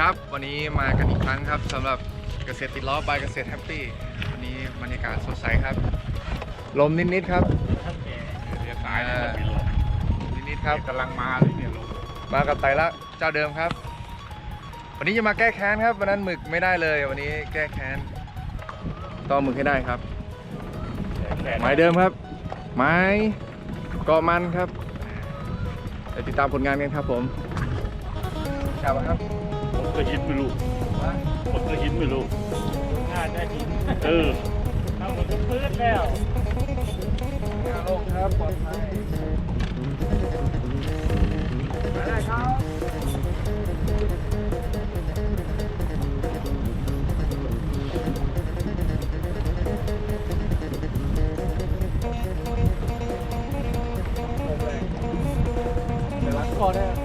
ครับ วันนี้มากันอีกครั้งครับสำหรับเกษตรติดล้อบายเกษตรแฮปปี้วันนี้บรรยากาศสดใสครับ ลมนิดๆครับ เรียกตายแล้วมันมีลมนิดๆครับกำลังมาเลยเนี่ยลมมากับไตรละเจ้าเดิมครับ วันนี้จะมาแก้แค้นครับวันนั้นหมึกไม่ได้เลย วันนี้แก้แค้นต้องหมึกให้ได้ครับแค่ไม้เดิมครับ ไม้เกาะมันครับไปติดตามผลงานกันครับผมครับครับผม ก็หินไม่รู้ผมก็หินไม่รู้งานได้หินเออเอาหมดทุกพื้นแล้วงานลงครับปลอดภัยมาได้ครับเดี๋ยวล้างก่อนเนี่ย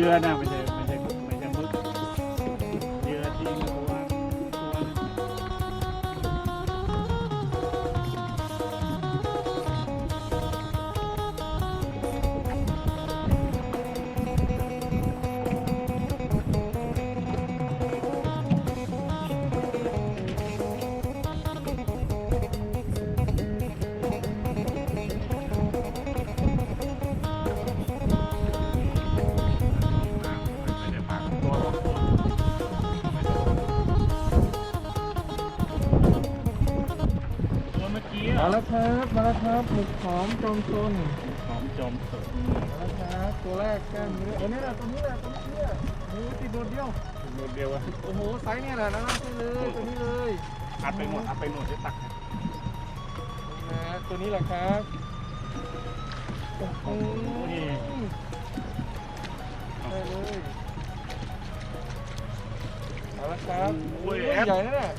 เยื่อนะไม่ใช่ มื่อกี้มาอะแล้วครับมาแล้วครับหมึกหอมจอมซนหอมจอมสดมาแล้วครับตัวแรกแก้มนี้เออนี่แหละตัวนี้แหละตัวนี้แหละโอ้โหติดโดดเดียวหมดเดียวอะโอ้โหไซส์เนี่ยแหละนะใช่เลยตัวนี้เลยอัดไปหมดอัดไปหมดได้ตักนะนะตัวนี้แหละครับโอ้โหได้เลยมาแล้วครับโอ้ยตัวแอดใหญ่นะเนี่ย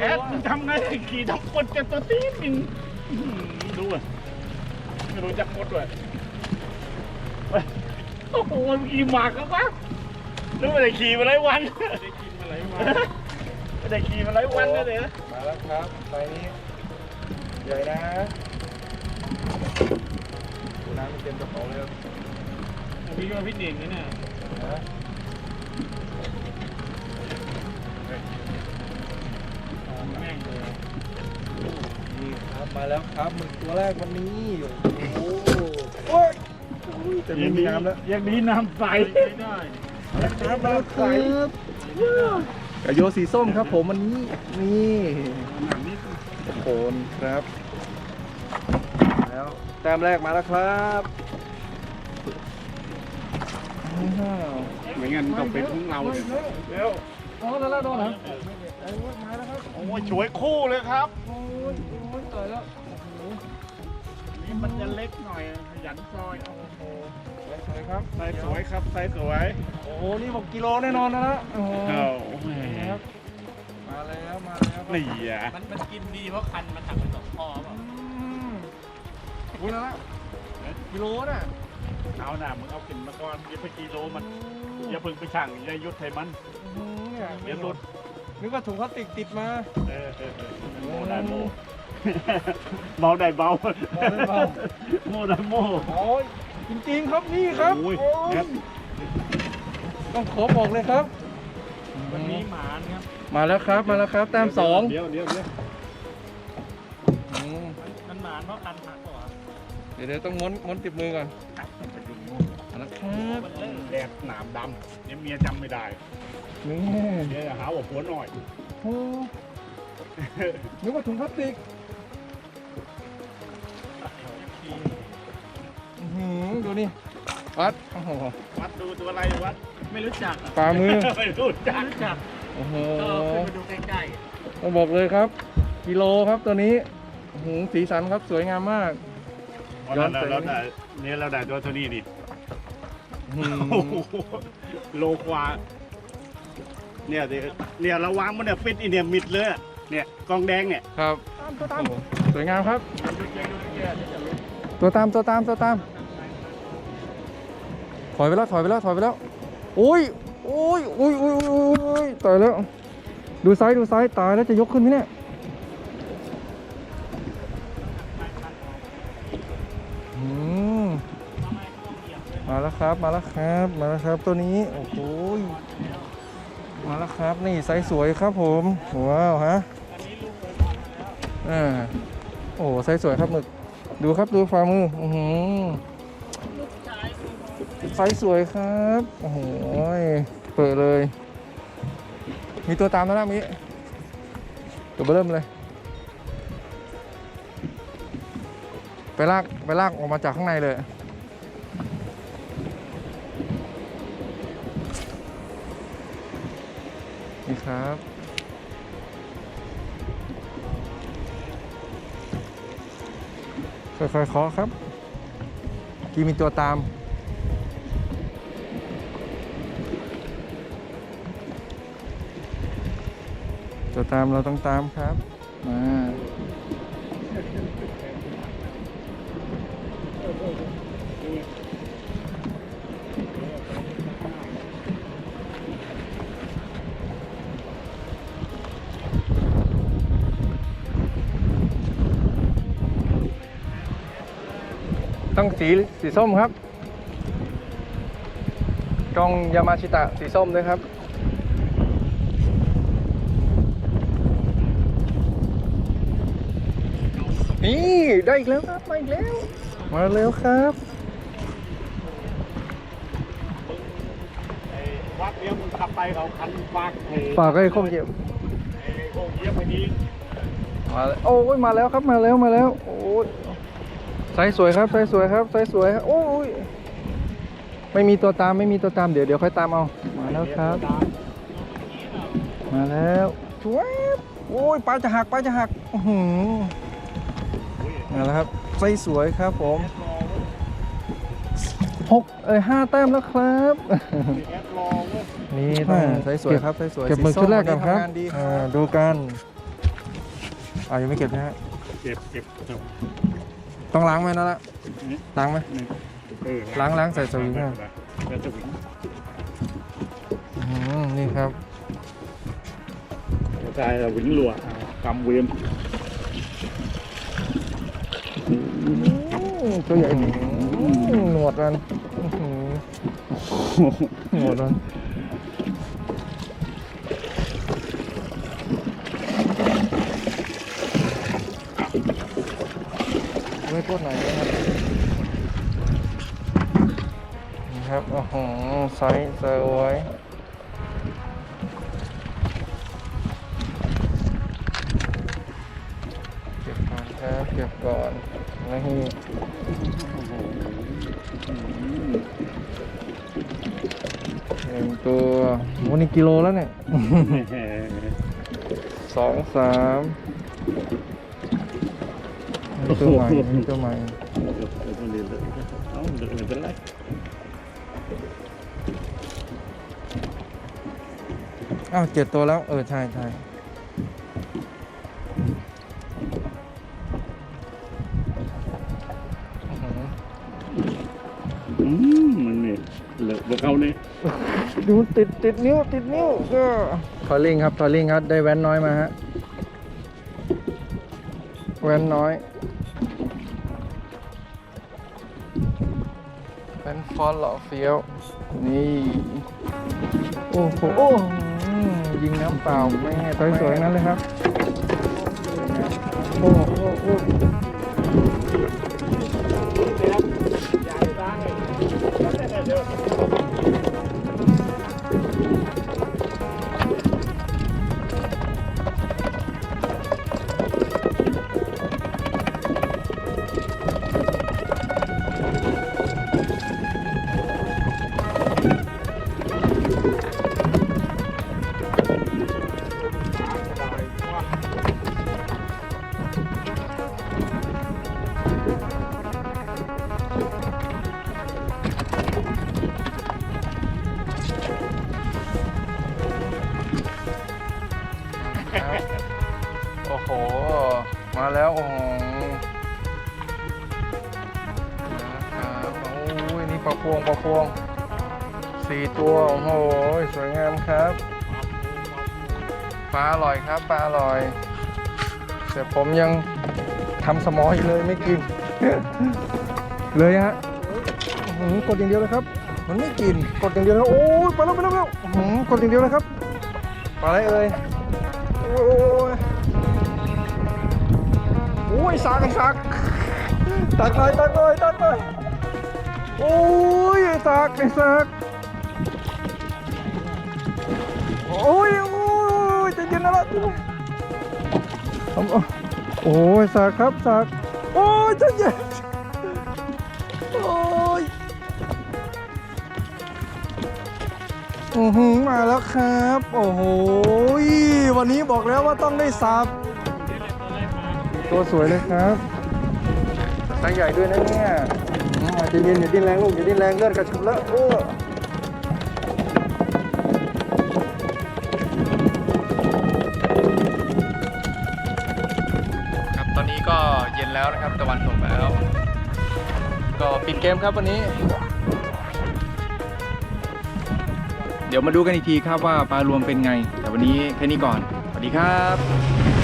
แอดมันทำไงขี่ทั้งคนจะตัวตีนมินอื้อหือ ดูอะไม่รู้จักหมดด้วยเฮ้ยโอ้โหมันขี่หมากแล้วปะนึกว่าได้ขี่มาหลายวันได้กินมาหลายวันไม่ได้ขี่มาหลายวันแล้วเนี่ยมาแล้วครับไซส์นี้ใหญ่นะดูน้ำมันเต็มกระเป๋าเลยพี่ก็พี่เด่งนะเนี่ยนะแม่งเลย นี่ครับมาแล้วครับหมึกตัวแรกวันนี้โอ้โหจะไม่มีน้ำแล้วยังดีน้ำใสได้ครับแล้วครับกระโยสีส้มครับผมวันนี้นี่น้ำนี้โคนครับแล้วแต้มแรกมาแล้วครับว้าวไม่งั้นต้องเป็นของเราเลยเร็วโอ้แล้วแล้วโดนเหรอโอ้ยสวยคู่เลยครับ โอ้ยโอ้ยต่อยแล้วโอ้โหนี่มันจะเล็กหน่อยขยันซอยเอาสวยครับใส่สวยครับใส่สวยโอ้โหนี่บอกกิโลแน่นอนนะนะโอ้โหเอาแหมครับมาแล้วมาแล้วนี่อะมันมันกินดีเพราะคันมันถักเป็นสองคอเปล่าอืมอุ้ยแล้วละกิโลน่ะเอาหน่ามึงเอาขึ้นมาก่อนอย่าไปกิโลมันอย่าเพิ่งไปช่างอย่ายุดให้มันอื้อหือเนี่ยเดี๋ยวหลุดนึกว่าถุงพลาสติกติดมาเออเออเออโมได้โม เบาได้เบาได้เบาโมได้โมโอ้ยจริงๆครับนี่ครับโอ้ยโอ้ยครับต้องขอบอกเลยครับ วันนี้หมานครับ มาแล้วครับมาแล้วครับ แต้มสองเดี๋ยวเดี๋ยวเดี๋ยวอืมมันหมานเพราะคันถักก่อนเดี๋ยวเดี๋ยวต้องม้วนม้วนติดมือก่อนไปดูโมมาแล้วครับมันเลิกแดดหนามดำเดี๋ยวเมียจำไม่ได้นี่เดี๋ยวจะหาว่าผัวหน่อยโอ้นึกว่าถุงพลาสติก อื้อหือดูนี่วัดโอ้โหวัดดูตัวอะไรวัดไม่รู้จักอะฝ่ามือไม่รู้จักไม่รู้จักโอ้โหก็ขึ้นมาดูใกล้ต้องบอกเลยครับ กิโลครับตัวนี้โอ้โหสีสันครับสวยงามมากย้อนไปเราได้เนี่ยเราได้ตัวเท่านี้นี่อื้อโอ้หือโหโลกว่าเนี่ยเดี๋ยวเนี่ยเราวางมันเนี่ยฟิตอีเนี่ยมิดเลยอะเนี่ยกองแดงเนี่ยครับโอ้โหสวยงามครับตัวตามตัวตามตัวตาม ถอยไปแล้วถอยไปแล้วถอยไปแล้วโอ้ยโอ้ยโอ้ยโอ้ยโอ้ยโอ้ยตายแล้ว ดูซ้ายดูซ้ายตายแล้วจะยกขึ้นไหมเนี่ยอืมมาแล้วครับมาแล้วครับมาแล้วครับตัวนี้โอ้โหมาแล้วครับนี่ไซส์สวยครับผมว้าวฮะอ่าโอ้ไซส์สวยครับหมึกดูครับดูฝ่ามืออือหือ ไฟสวยครับ โอ้โหเปิดเลย มีตัวตามแล้วนะมิตัวเริ่มเลย ไปลาก ไปลากออกมาจากข้างในเลย นี่ครับค่อยๆเคาะครับ กี้มีตัวตาม จะตามเราต้องตามครับ มาต้องสีสีส้มครับ กล้องยามาชิตะสีส้มด้วยครับ นี่ได้อีกแล้วครับมาอีกแล้ว มาแล้วครับไอ้วัดเนี้ยมึงขับไปเขาคันปากเฮ้ฝากให้ข้องเก็บไอ้โคงเยี่ยมไปนี้มาแล้วโอ้ยมาแล้วครับมาแล้วมาแล้วโอ้ยไซส์สวยครับไซส์สวยครับไซส์สวยครับโอ้ยไม่มีตัวตามไม่มีตัวตามเดี๋ยวเดี๋ยวค่อยตามเอามาแล้วครับ มาแล้วช่วยโอ้ยปลาจะหักปลาจะหักอื้อ หือมาแล้วครับไซส์สวยครับผมหกเอ้ยห้าแต้มแล้วครับแอดรอเว้ยนี่ต้องไซส์สวยครับไซส์สวยเก็บหมึกชุดแรกก่อนครับอ่าดูกันอ่ายังไม่เก็บนะฮะเก็บเก็บเก็บต้องล้างไหมนั่นละล้างไหมเออล้างล้างใส่สวิงนะนะใส่สวิงอืมนี่ครับใช่สวิงรัวกำเวียน ตัวใหญ่อืมหนวดมันอื้อหือหนวดมันไม่โคตรไหนนะครับครับโอ้โหไซส์สวย นึ่งตัววันนี้กิโลแล้วเนี่ยสองสามนี่ตัวใหม่นี่ตัวใหม่เอาเดี๋ยวไม่เป็นไรอ้าวเจ็ดตัวแล้ว เออ ใช่ใช่ มมันนี่เหลือบวกเขานี่ดูติดติดนิ้วติดนิ้วก็ทอลลิงครับทอลลิงครับ ได้แว้นน้อยมาฮะ แว้นน้อย แว้นฟอนหล่อเฟี้ยว นี่ โอ้โหโอ้อืมยิงน้ำเปล่าไม่ให้สวยๆนั้นเลยครับ โอ้โห ลาอร่อยครับ ปลาอร่อย แต่ผมยังทำสมออีกเลยไม่กิน เลยฮะหือกดอย่างเดียวเลยครับ มันไม่กิน กดอย่างเดียวแล้วโอ้ยไปแล้วไปแล้วไปแล้วอื้อหือกดอย่างเดียวเลยครับปลาอะไรเอ่ยโอ้ยโอ้ยสักไอ้สักตักเลยตักเลยตักเลยโอ้ยสักไอ้สักโอ้ย โอ้ยสักครับสักโอ้ยใจะเย็นโอ้ยอือหือมาแล้วครับ โอ้โหวันนี้บอกแล้วว่าต้องได้สับตัวสวยเลยครับไซส์ใหญ่ด้วยนะเนี่ยอืมอาจจะเย็นอย่าดิ้นแรงลูกอย่าดิ้นแรงเลือดกระชุบแล้วเออ แล้วนะครับตะวันตกแล้ว ก็ปิดเกมครับวันนี้ เดี๋ยวมาดูกันอีกทีครับว่าปลารวมเป็นไง แต่วันนี้แค่นี้ก่อน สวัสดีครับ